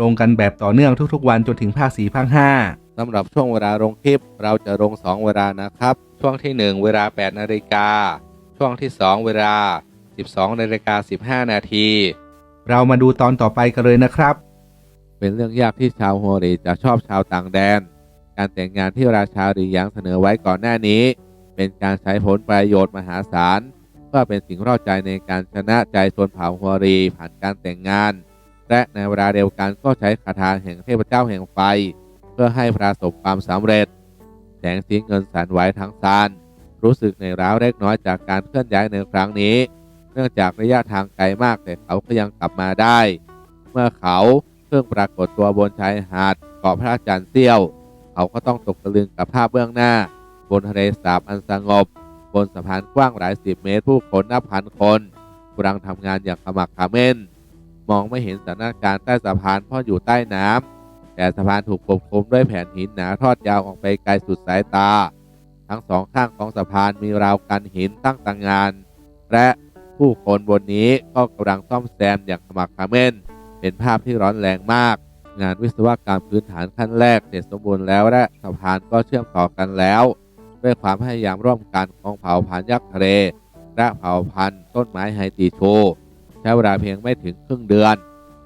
ลงกันแบบต่อเนื่องทุกๆ วันจนถึงภาค4ภาค5สำหรับช่วงเวลาลงคลิป เราจะลง 2 เวลานะครับ ช่วงที่ 1 เวลา 8 นาฬิกา ช่วงที่ 2 เวลา 12 นาฬิกา 15 นาที เรามาดูตอนต่อไปกันเลยนะครับ เป็นเรื่องยากที่ชาวโฮรีจะชอบชาวต่างแดน การแต่งงานที่ราชาหรีหยางเสนอไว้ก่อนหน้านี้ เป็นการใช้ผลประโยชน์มหาศาลเพื่อเป็นสิ่งรอดใจในการชนะใจชนเผ่าโฮรีผ่านการแต่งงาน และในเวลาเดียวกันก็ใช้คาถาแห่งเทพเจ้าแห่งไฟ เพื่อให้ประสบความสำเร็จ แสงสีเงินสันไหวทั้งซานรู้สึกในร้าวเล็กน้อยจากการเคลื่อนย้ายในครั้งนี้ เนื่องจากระยะทางไกลมากแต่เขาก็ยังกลับมาได้ เมื่อเขาเพิ่งปรากฏตัวบนชายหาดเกาะพระจันทร์เสี้ยว เขาก็ต้องตกตะลึงกับภาพเบื้องหน้า บนทะเลสาบอันสงบบนสะพานกว้างหลายสิบเมตรผู้คนนับพันคนกำลังทำงานอย่างขมักขม้น มองไม่เห็นสถานการณ์ใต้สะพานเพราะอยู่ใต้น้ำแต่สะพานถูกปกคลุมด้วยแผ่นหินหนาทอดยาวออกไปไกลสุดสายตา ทั้งสองข้างของสะพานมีราวกันหินตั้งต่างงาน และผู้คนบนนี้ก็กำลังซ่อมแซมอย่างขมักเขม้น เป็นภาพที่ร้อนแรงมาก งานวิศวกรรมพื้นฐานขั้นแรกเสร็จสมบูรณ์แล้วและสะพานก็เชื่อมต่อกันแล้ว ด้วยความพยายามร่วมกันของเผ่าพันธุ์ยักษ์ทะเลและเผ่าพันธุ์ต้นไม้ไฮติโช ใช้เวลาเพียงไม่ถึงครึ่งเดือน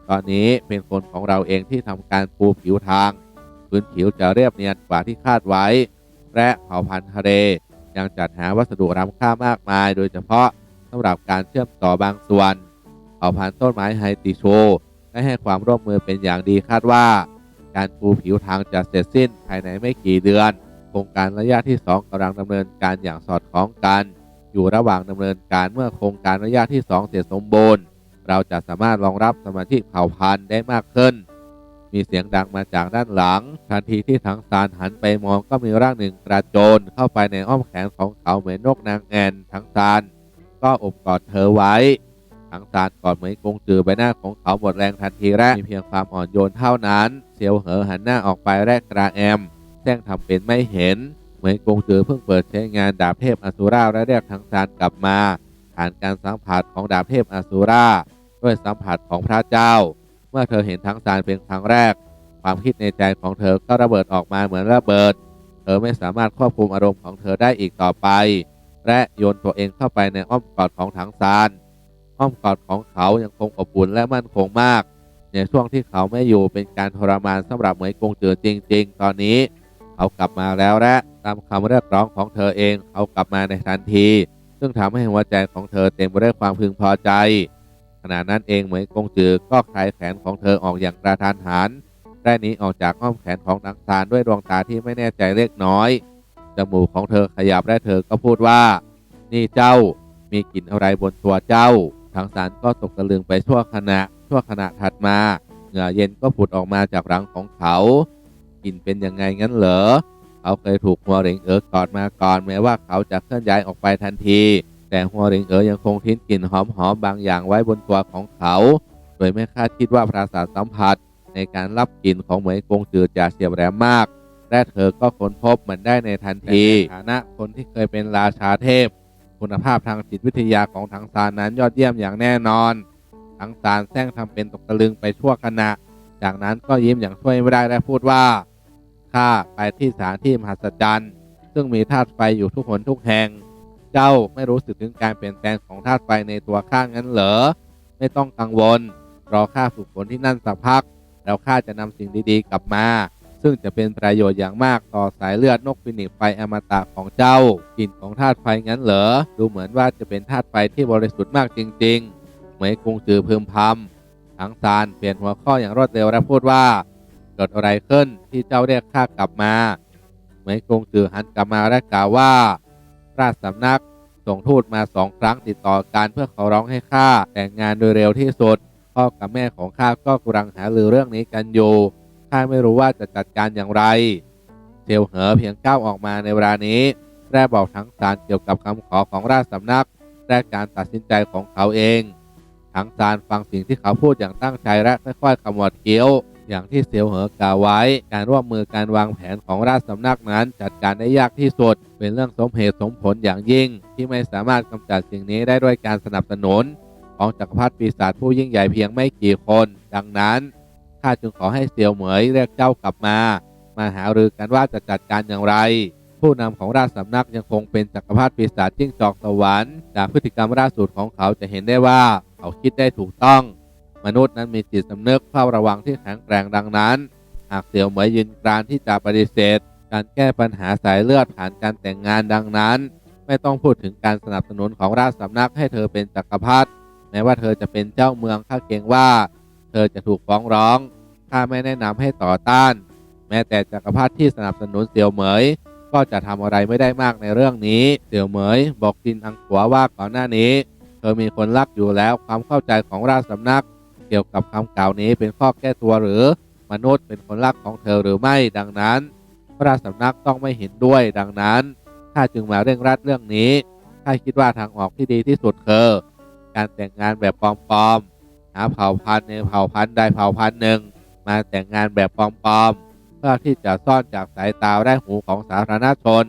ตอนนี้เป็นคนของเราเองที่ทำการปูผิวทางพื้นผิวจะเรียบเนียนกว่าที่คาดไว้ และเผ่าพันธุ์ทะเลยังจัดหาวัสดุล้ำค่ามากมาย โดยเฉพาะสำหรับการเชื่อมต่อบางส่วนเผ่าพันธุ์ต้นไม้ไฮติโชได้ให้ความร่วมมือเป็นอย่างดีคาดว่า การปูผิวทางจะเสร็จสิ้นภายในไม่กี่เดือน โครงการระยะที่ 2กำลังดำเนินการอย่างสอดคล้องกัน อยู่ระหว่างดำเนินการเมื่อโครงการระยะที่ 2 เสร็จสมบูรณ์ เราจะสามารถรองรับสมาชิกเผ่าพันธุ์ได้มากขึ้น มีเสียงดังมาจากด้านหลัง ทันทีที่ทั้งซานหันไปมองก็มีร่างหนึ่งกระโจนเข้าไปในอ้อมแขนของเขาเหมือนนกนางแอ่นทั้งซานก็อบกอดเธอไว้ ทั้งซานกอดเหมยกงจือใบหน้าของเขาหมดแรงทันทีแรกมีเพียงความอ่อนโยนเท่านั้น เซียวเหอหันหน้าออกไปแรกกระแอมแจ้งทำเป็นไม่เห็น เหมยกงจือเพิ่งเปิดใช้งานดาบเทพอสุราและเรียกทั้งซานกลับมา ผ่านการสัมผัสของดาบเทพอสุราด้วยสัมผัสของพระเจ้า เมื่อเธอเห็นทั้งซานเป็นครั้งแรก ความคิดในใจของเธอก็ระเบิดออกมาเหมือนระเบิด เธอไม่สามารถควบคุมอารมณ์ของเธอได้อีกต่อไป และโยนตัวเองเข้าไปในอ้อมกอดของถังซานอ้อมกอดของเขายังคงอบอุ่นและมั่นคงมาก ในช่วงที่เขาไม่อยู่เป็นการทรมานสำหรับเหมยกงเจือจริง ๆ ตอนนี้ เขากลับมาแล้วและตามคำเรียกร้องของเธอเองเขากลับมาในทันที ซึ่งทำให้หัวใจของเธอเต็มไปด้วยความพึงพอใจ ขณะนั้นเองเหมยกงจือก็คลายแขนของเธอออกอย่างกระทันหันได้นี้ออกจากอ้อมแขนของนางซานด้วยดวงตาที่ไม่แน่ใจเล็กน้อยจมูกของเธอขยับและเธอก็พูดว่า นี่เจ้ามีกลิ่นอะไรบนตัวเจ้าทางสารก็ตกตะลึงไปชั่วขณะชั่วขณะถัดมา เหงื่อเย็นก็ผุดออกมาจากรังของเขา กลิ่นเป็นยังไงงั้นเหรอ เขาเคยถูกหัวเหริงเอ๋อกอดมาก่อนแม้ว่าเขาจะเคลื่อนย้ายออกไปทันที แต่หัวเหริงเอ๋อยังคงทิ้งกลิ่นหอมๆบางอย่างไว้บนตัวของเขา โดยไม่คาดคิดว่าประสาทสัมผัส ในการรับกลิ่นของเหมยกงจือจะเฉียบแหลมมากและเธอก็ค้นพบมันได้ในทันทีในฐานะคนที่เคยเป็นราชาเทพ คุณภาพทางจิตวิทยาของทังซานนั้นยอดเยี่ยมอย่างแน่นอนทังซานแซงทำเป็นตกตะลึงไปชั่วขณะ จากนั้นก็ยิ้มอย่างช่วยไม่ได้และพูดว่า ข้าไปที่สถานที่มหัศจรรย์ ซึ่งมีธาตุไฟอยู่ทุกหนทุกแห่ง เจ้าไม่รู้สึกถึงการเปลี่ยนแปลงของธาตุไฟในตัวข้างั้นเหรอ ไม่ต้องกังวล รอข้าฝึกฝนที่นั่นสักพัก แล้วข้าจะนำสิ่งดีๆ กลับมา ซึ่งจะเป็นประโยชน์อย่างมากต่อสายเลือดนกฟินิกไฟอมตะของเจ้ากลิ่นของธาตุไฟงั้นเหรอ ดูเหมือนว่าจะเป็นธาตุไฟที่บริสุทธิ์มากจริงๆเหมยกงจือพึมพำทั้งซานเปลี่ยนหัวข้ออย่างรวดเร็วและพูดว่า เกิดอะไรขึ้นที่เจ้าเรียกข้ากลับมาเหมยกงจือหันกลับมาและกล่าวว่า ราชสำนักส่งทูตมาสองครั้งติดต่อกันเพื่อขอร้องให้ข้าแต่งงานโดยเร็วที่สุดพ่อกับแม่ของข้าก็กำลังหารือเรื่องนี้กันอยู่ข้าไม่รู้ว่าจะจัดการอย่างไรเซียวเหอเพียงก้าวออกมาในเวลานี้แร่บอกทั้งสารเกี่ยวกับคำขอของราชสำนักและการตัดสินใจของเขาเอง ทั้งสารฟังสิ่งที่เขาพูดอย่างตั้งใจและค่อยๆขมวดเคี้ยว อย่างที่เซียวเหอกล่าวไว้ การร่วมมือการวางแผนของราชสำนักนั้น จัดการได้ยากที่สุด เป็นเรื่องสมเหตุสมผลอย่างยิ่ง ที่ไม่สามารถกำจัดสิ่งนี้ได้ด้วยการสนับสนุน ของจักรพรรดิปีศาจผู้ยิ่งใหญ่เพียงไม่กี่คน ดังนั้นข้าจึงขอให้เซียวเหมยเรียกเจ้ากลับมา มาหารือกันว่าจะจัดการอย่างไร ผู้นำของราชสำนักยังคงเป็นจักรพรรดิปีศาจจิ้งจอกสวรรค์จากพฤติกรรมล่าสุดของเขาจะเห็นได้ว่าเขาคิดได้ถูกต้อง มนุษย์นั้นมีจิตสำนึกเฝ้าระวังที่แข็งแกร่งดังนั้น หากเสี่ยวเหมยยืนกรานที่จะปฏิเสธ การแก้ปัญหาสายเลือดผ่านการแต่งงานดังนั้น ไม่ต้องพูดถึงการสนับสนุนของราชสำนักให้เธอเป็นจักรพรรดิแม้ว่าเธอจะเป็นเจ้าเมืองข้าเกรงว่า เธอจะถูกฟ้องร้องข้าไม่แนะนำให้ต่อต้าน แม้แต่จักรพรรดิที่สนับสนุนเสี่ยวเหมย ก็จะทำอะไรไม่ได้มากในเรื่องนี้ เสี่ยวเหมย บอกจินอังขัวว่าก่อนหน้านี้ เธอมีคนรักอยู่แล้วความเข้าใจของราชสำนัก เกี่ยวกับคำกล่าวนี้เป็นข้อแก้ตัวหรือมนุษย์เป็นคนรักของเธอหรือไม่ดังนั้น พระราชสำนักต้องไม่เห็นด้วยดังนั้นข้าจึงมาเร่งรัดเรื่องนี้ข้าคิดว่าทางออกที่ดีที่สุดคือการแต่งงานแบบปลอมๆหาเผ่าพันธุ์ในเผ่าพันธุ์ใดเผ่าพันธุ์หนึ่ง มาแต่งงานแบบปลอมๆเพื่อที่จะซ่อนจากสายตาและหูของสาธารณชน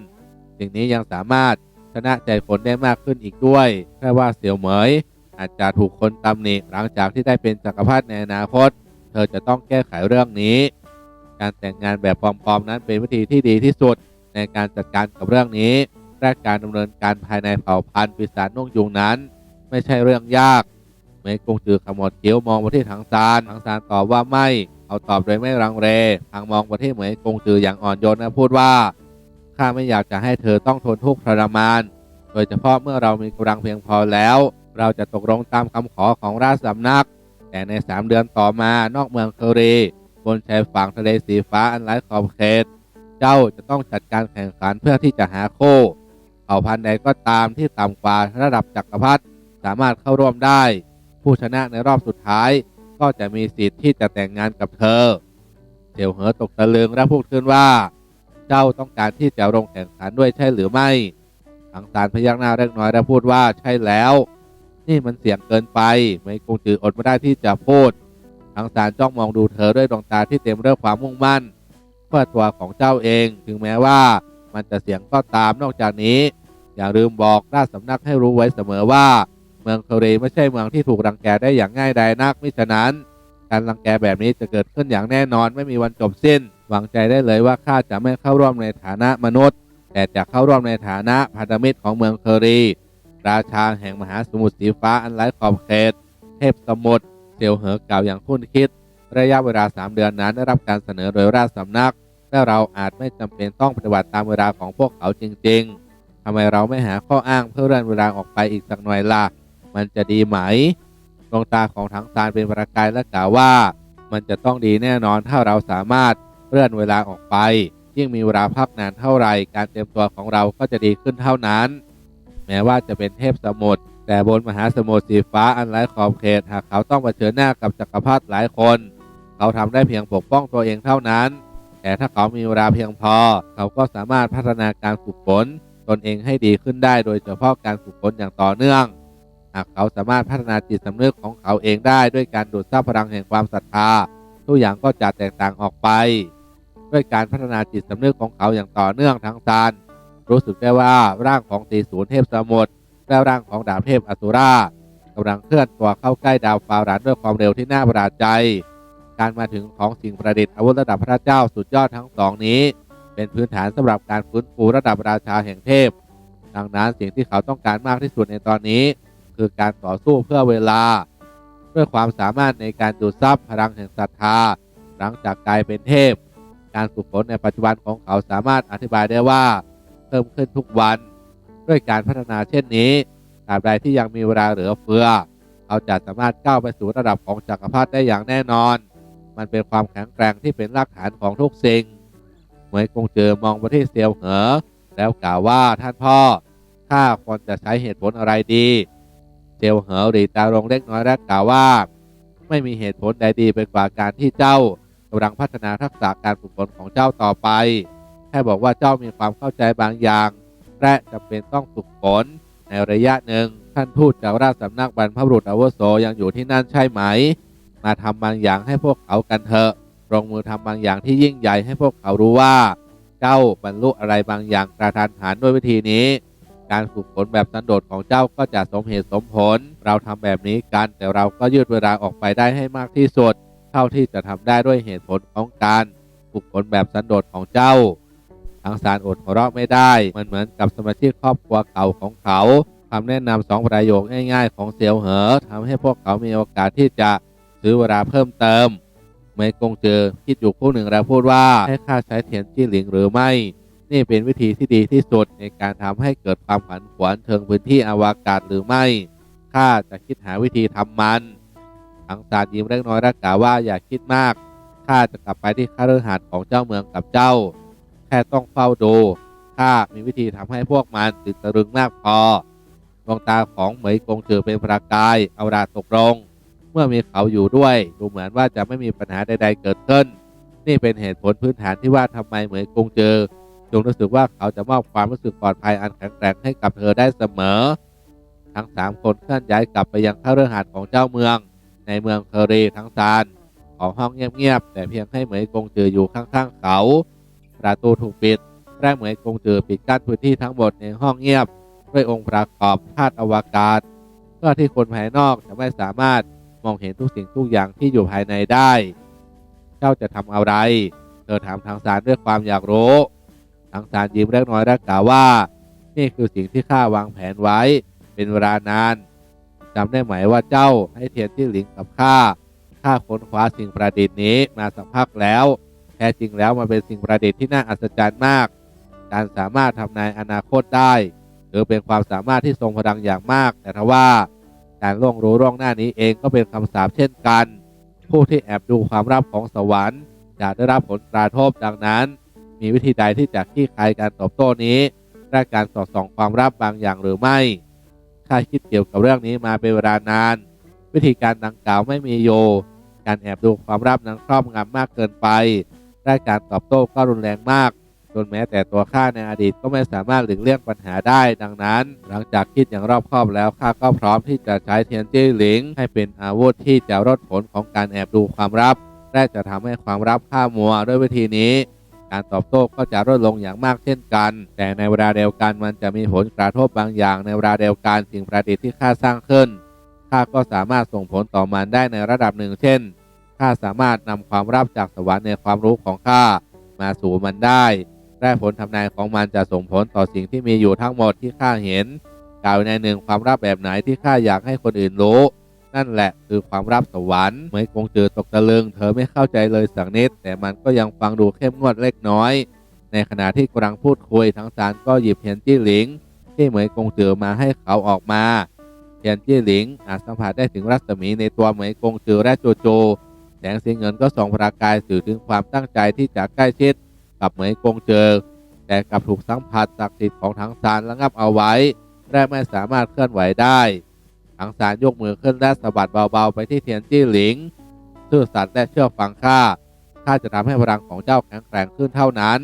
สิ่งนี้ยังสามารถชนะใจคนได้มากขึ้นอีกด้วยแค่ว่าเสี่ยวเหมย อาจจะถูกคนตำหนิหลังจากที่ได้เป็นจักรพรรดิในอนาคต เธอจะต้องแก้ไขเรื่องนี้ การแต่งงานแบบปลอมๆนั้นเป็นวิธีที่ดีที่สุดในการจัดการกับเรื่องนี้และการดำเนินการภายในเผ่าพันธุ์ปีศาจนกยุงนั้น ไม่ใช่เรื่องยากเมยกงจือขมวดเขียวมองมาที่ถังซานถังซานตอบว่าไม่เขาตอบโดยไม่รังเลทางมองมาที่เหมยกงจืออย่างอ่อนโยนและพูดว่าข้าไม่อยากจะให้เธอต้องทนทุกข์ทรมาน โดยเฉพาะเมื่อเรามีกำลังเพียงพอแล้ว เราจะตกลงตามคำขอของราชสำนัก แต่ในสามเดือนต่อมานอกเมืองเคอรีบนชายฝั่งทะเลสีฟ้าอันไร้ขอบเขต เจ้าจะต้องจัดการแข่งขันเพื่อที่จะหาโค่เผ่าพันธุ์ใดก็ตามที่ต่ำกว่าระดับจักรพรรดิสามารถเข้าร่วมได้ ผู้ชนะในรอบสุดท้าย ก็จะมีสิทธิ์ที่จะแต่งงานกับเธอเสี่ยวเหอตกตะลึงและพูดขึ้นว่า เจ้าต้องการที่จะลงแข่งขันด้วยใช่หรือไม่ทังสารพยักหน้าเล็กน้อยและพูดว่าใช่แล้ว นี่มันเสี่ยงเกินไป ไม่คงจืออดไม่ได้ที่จะพูดทังสารจ้องมองดูเธอด้วยดวงตาที่เต็มด้วยความมุ่งมั่นเพื่อตัวของเจ้าเอง ถึงแม้ว่ามันจะเสี่ยงก็ตามนอกจากนี้ อย่าลืมบอกราชสำนักให้รู้ไว้เสมอว่า เมืองเคอรีไม่ใช่เมืองที่ถูกรังแกได้อย่างง่ายดายนักมิฉะนั้น การรังแกแบบนี้จะเกิดขึ้นอย่างแน่นอนไม่มีวันจบสิ้น หวังใจได้เลยว่าข้าจะไม่เข้าร่วมในฐานะมนุษย์ แต่จะเข้าร่วมในฐานะพันธมิตรของเมืองเคอรี ราชาแห่งมหาสมุทรสีฟ้าอันไร้ขอบเขต เทพสมุทรเซียวเหอกล่าวอย่างคุ้นคิด ระยะเวลา 3 เดือนนั้นได้รับการเสนอโดยราชสำนักและเราอาจไม่จำเป็นต้องปฏิบัติตามเวลาของพวกเขาจริง ๆทำไมเราไม่หาข้ออ้างเพื่อเลื่อนเวลาออกไปอีกสักหน่อยล่ะ มันจะดีไหม ดวงตาของทั้งตาลเป็นประกายและกล่าวว่า มันจะต้องดีแน่นอนถ้าเราสามารถเลื่อนเวลาออกไป ยิ่งมีเวลาพักนานเท่าไหร่ การเตรียมตัวของเราก็จะดีขึ้นเท่านั้น แม้ว่าจะเป็นเทพสมุทรแต่บนมหาสมุทรสีฟ้าอันไร้ขอบเขตหากเขาต้องเผชิญหน้ากับจักรพรรดิหลายคน เขาทำได้เพียงปกป้องตัวเองเท่านั้น แต่ถ้าเขามีเวลาเพียงพอ เขาก็สามารถพัฒนาการฝึกฝนตนเองให้ดีขึ้นได้โดยเฉพาะการฝึกฝนอย่างต่อเนื่อง หากเขาสามารถพัฒนาจิตสำนึกของเขาเองได้ด้วยการดูดซับพลังแห่งความศรัทธาทุกอย่างก็จะแตกต่างออกไป ด้วยการพัฒนาจิตสำนึกของเขาอย่างต่อเนื่องทั้งซาน รู้สึกได้ว่าร่างของตีศูนย์เทพสมุทรและร่างของดาบเทพอสุรากำลังเคลื่อนตัวเข้าใกล้ดาวฟาวรันด้วยความเร็วที่น่าประหลาดใจ การมาถึงของสิ่งประดิษฐ์อาวุธระดับพระเจ้าสุดยอดทั้งสองนี้ เป็นพื้นฐานสำหรับการฟื้นฟูระดับราชาแห่งเทพ ดังนั้นสิ่งที่เขาต้องการมากที่สุดในตอนนี้ คือการต่อสู้เพื่อเวลา ด้วยความสามารถในการดูดซับพลังแห่งศรัทธา หลังจากกลายเป็นเทพ การฝึกฝนในปัจจุบันของเขาสามารถอธิบายได้ว่า เพิ่มขึ้นทุกวันด้วยการพัฒนาเช่นนี้ตราบใดที่ยังมีเวลาเหลือเฟือเขาจะสามารถก้าวไปสู่ระดับของจักรพรรดิได้อย่างแน่นอน มันเป็นความแข็งแกร่งที่เป็นรากฐานของทุกสิ่ง เหมยกงเจอมองไปที่เซียวเหอ แล้วกล่าวว่าท่านพ่อข้าควรจะใช้เหตุผลอะไรดี เซียวเหอหรีตาลงเล็กน้อยและกล่าวว่า ไม่มีเหตุผลใดดีไปกว่าการที่เจ้ากำลังพัฒนาทักษะการฝึกฝนของเจ้าต่อไป ค่บอกว่าเจ้ามีความเข้าใจบางอย่าง และจำเป็นต้องฝึกฝนในระยะหนึ่ง ท่านทูตจากราชสำนักบรรพบุรุษอาวุโสยังอยู่ที่นั่นใช่ไหม มาทำบางอย่างให้พวกเขากันเถอะลงมือทำบางอย่างที่ยิ่งใหญ่ให้พวกเขารู้ว่า เจ้าบรรลุอะไรบางอย่างกระทันหันด้วยวิธีนี้ การฝึกฝนแบบสันโดษของเจ้าก็จะสมเหตุสมผล เราทำแบบนี้กันแต่เราก็ยืดเวลาออกไปได้ให้มากที่สุด เท่าที่จะทำได้ด้วยเหตุผลของการฝึกฝนแบบสันโดษของเจ้า ทั้งสารอดหัวเราะไม่ได้ มันเหมือนกับสมาชิกครอบครัวเก่าของเขาคำแนะนำสองประโยคง่ายๆ ของเซียวเหอทำให้พวกเขามีโอกาสที่จะซื้อเวลาเพิ่มเติมเมยกงเจอคิดอยู่คู่หนึ่งแล้วพูดว่าให้ข้าใช้เทียนจี้หลิงหรือไม่ นี่เป็นวิธีที่ดีที่สุดในการทำให้เกิดความผันผวนเชิงพื้นที่อวกาศหรือไม่ข้าจะคิดหาวิธีทำมันทังสารยิ้มเล็กน้อยและกล่าวว่าอย่าคิดมากข้าจะกลับไปที่คฤหาสน์ของเจ้าเมืองกับเจ้า แค่ต้องเฝ้าดูข้ามีวิธีทำให้พวกมันตื่นตะลึงมากพอ ดวงตาของเหมยกงเจอเป็นประกาย เอาราตกลง เมื่อมีเขาอยู่ด้วย ดูเหมือนว่าจะไม่มีปัญหาใด ๆ เกิดขึ้น นี่เป็นเหตุผลพื้นฐานที่ว่าทำไมเหมยกงเจอจงรู้สึกว่าเขาจะมอบความรู้สึกปลอดภัยอันแข็งแกร่งให้กับเธอได้เสมอ ทั้งสามคนเคลื่อนย้ายกลับไปยังข้าเรือหาดของเจ้าเมือง ในเมืองเคอรีทั้งซานของห้องเงียบๆแต่เพียงให้เหมยกงจืออยู่ข้างๆเขา ประตูถูกปิดแรกเหมยกงจือปิดกั้นพื้นที่ทั้งหมดในห้องเงียบ ด้วยองค์ประกอบธาตุอวกาศ เพื่อที่คนภายนอกจะไม่สามารถมองเห็นทุกสิ่งทุกอย่างที่อยู่ภายในได้ เจ้าจะทำอะไร เธอถามทางสารด้วยความอยากรู้ ทางสารยิ้มเล็กน้อยและกล่าวว่า นี่คือสิ่งที่ข้าวางแผนไว้ เป็นเวลานานจำได้ไหมว่าเจ้าให้เทียนที่หลิงกับข้า ข้าค้นคว้าสิ่งประดิษฐ์นี้มาสักพักแล้ว แท้จริงแล้วมันเป็นสิ่งประดิษฐ์ที่น่าอัศจรรย์มาก การสามารถทำนายอนาคตได้หรือเป็นความสามารถที่ทรงพลังอย่างมาก แต่ทว่าการล่วงรู้ล่วงหน้านี้เองก็เป็นคำสาปเช่นกัน ผู้ที่แอบดูความลับของสวรรค์จะได้รับผลกระทบดังนั้น มีวิธีใดที่จะคลี่คลายการตอบโต้นี้และการสอดส่องความลับบางอย่างหรือไม่ข้าคิดเกี่ยวกับเรื่องนี้มาเป็นเวลานาน วิธีการดังกล่าวไม่มีโย การแอบดูความลับนั้นครอบงำมากเกินไป และการตอบโต้ก็รุนแรงมากจนแม้แต่ตัวข้าในอดีตก็ไม่สามารถหลีกเลี่ยงปัญหาได้ ดังนั้น หลังจากคิดอย่างรอบคอบแล้วข้าก็พร้อมที่จะใช้เทียนจี้หลิง ให้เป็นอาวุธที่จะลดผลของการแอบดูความลับและจะทำให้ความลับข้ามัวด้วยวิธีนี้ การตอบโต้ก็จะลดลงอย่างมากเช่นกัน แต่ในเวลาเดียวกันมันจะมีผลกระทบบางอย่าง ในเวลาเดียวกันสิ่งประดิษฐ์ที่ข้าสร้างขึ้นข้าก็สามารถส่งผลต่อมันได้ในระดับหนึ่งเช่น ข้าสามารถนำความลับจากสวรรค์ในความรู้ของข้ามาสู่มันได้และผลทำนายของมันจะส่งผลต่อสิ่งที่มีอยู่ทั้งหมดที่ข้าเห็น กล่าวในหนึ่งความลับแบบไหนที่ข้าอยากให้คนอื่นรู้ นั่นแหละคือความลับสวรรค์เหมยคงเจอตกตะลึง เธอไม่เข้าใจเลยสักนิด แต่มันก็ยังฟังดูเข้มงวดเล็กน้อย ในขณะที่กำลังพูดคุยทั้งสารก็หยิบเทียนจี้หลิง ที่เหมยกงเจอมาให้เขาออกมาเทียนจี้หลิงอาจสัมผัสได้ถึงรัศมีในตัวเหมยกงเจอและโจโจ แสงสีเงินก็ส่องประกายสื่อถึงความตั้งใจที่จะใกล้ชิดกับเหมยกงเจอ แต่กลับถูกสัมผัสศักดิ์สิทธิ์ของทั้งสารระงับเอาไว้และไม่สามารถเคลื่อนไหวได้ทั้งสารยกมือขึ้นและสะบัดเบาๆไปที่เทียนจี้หลิงซื่อสัตย์และเชื่อฟังข้าข้าจะทำให้พลังของเจ้าแข็งแกร่งขึ้นเท่านั้น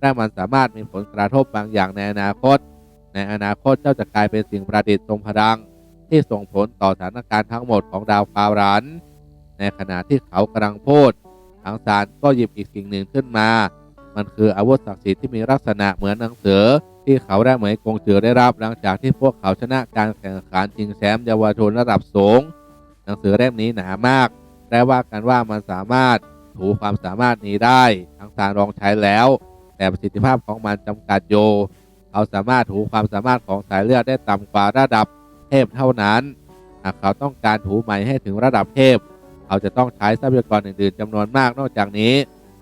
และมันสามารถมีผลกระทบบางอย่างในอนาคต ในอนาคตเจ้าจะกลายเป็นสิ่งประดิษฐ์ทรงพลัง ที่ส่งผลต่อสถานการณ์ทั้งหมดของดาวฟาวรัน ในขณะที่เขากำลังพูดทางสารก็หยิบอีกสิ่งหนึ่งขึ้นมา มันคืออาวุธศักดิ์สิทธิ์ที่มีลักษณะเหมือนหนังสือที่เขาและเหมยกงเจือได้รับหลังจากที่พวกเขาชนะการแข่งขันชิงแชมป์เยาวชนระดับสูง หนังสือเล่มนี้หนามากและว่ากันว่ามันสามารถถูความสามารถนี้ได้ทั้งสารลองใช้แล้ว แต่ประสิทธิภาพของมันจำกัดโยเขาสามารถถูความสามารถของสายเลือดได้ต่ำกว่าระดับเทพเท่านั้น หากเขาต้องการถูใหม่ให้ถึงระดับเทพ เขาจะต้องใช้ทรัพยากรอื่นๆจำนวนมากนอกจากนี้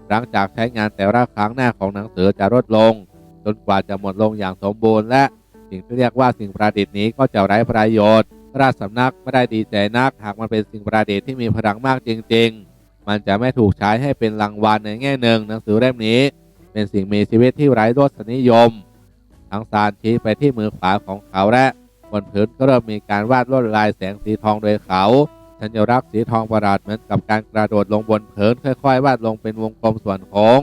หลังจากใช้งานแต่ละครั้งหน้าของหนังสือจะลดลง จนกว่าจะหมดลงอย่างสมบูรณ์และสิ่งที่เรียกว่าสิ่งประดิษฐ์นี้ก็จะไร้ประโยชน์ ราชสำนักไม่ได้ดีใจนักหากมันเป็นสิ่งประดิษฐ์ที่มีพลังมากจริง ๆ มันจะไม่ถูกใช้ให้เป็นรางวัลในแง่หนึ่งหนังสือเล่มนี้ เป็นสิ่งมีชีวิตที่ไร้รสนิยมทั้งสารชี้ไปที่มือขวาของเขาและบนพื้นก็เริ่มมีการวาดลวดลายแสงสีทองโดยเขา สัญลักษณ์สีทองประหลาดเหมือนกับการกระโดดลงบนเผินค่อย ๆ วาดลงเป็นวงกลมส่วนโค้ง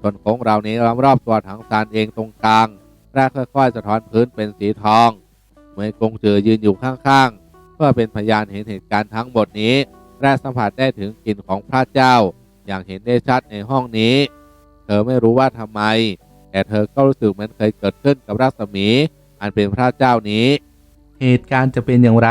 ส่วนโค้งเหล่านี้ล้อมรอบตัวถังซานเองตรงกลางและค่อยๆ สะท้อนพื้นเป็นสีทองเมื่อกงจือยืนอยู่ข้างๆ เพื่อเป็นพยานเห็นเหตุการณ์ทั้งหมดนี้และสัมผัสได้ถึงกลิ่นของพระเจ้า อย่างเห็นได้ชัดในห้องนี้ เธอไม่รู้ว่าทำไม แต่เธอก็รู้สึกเหมือนเคยเกิดขึ้นกับรัศมี อันเป็นพระเจ้านี้ เหตุการณ์จะเป็นอย่างไร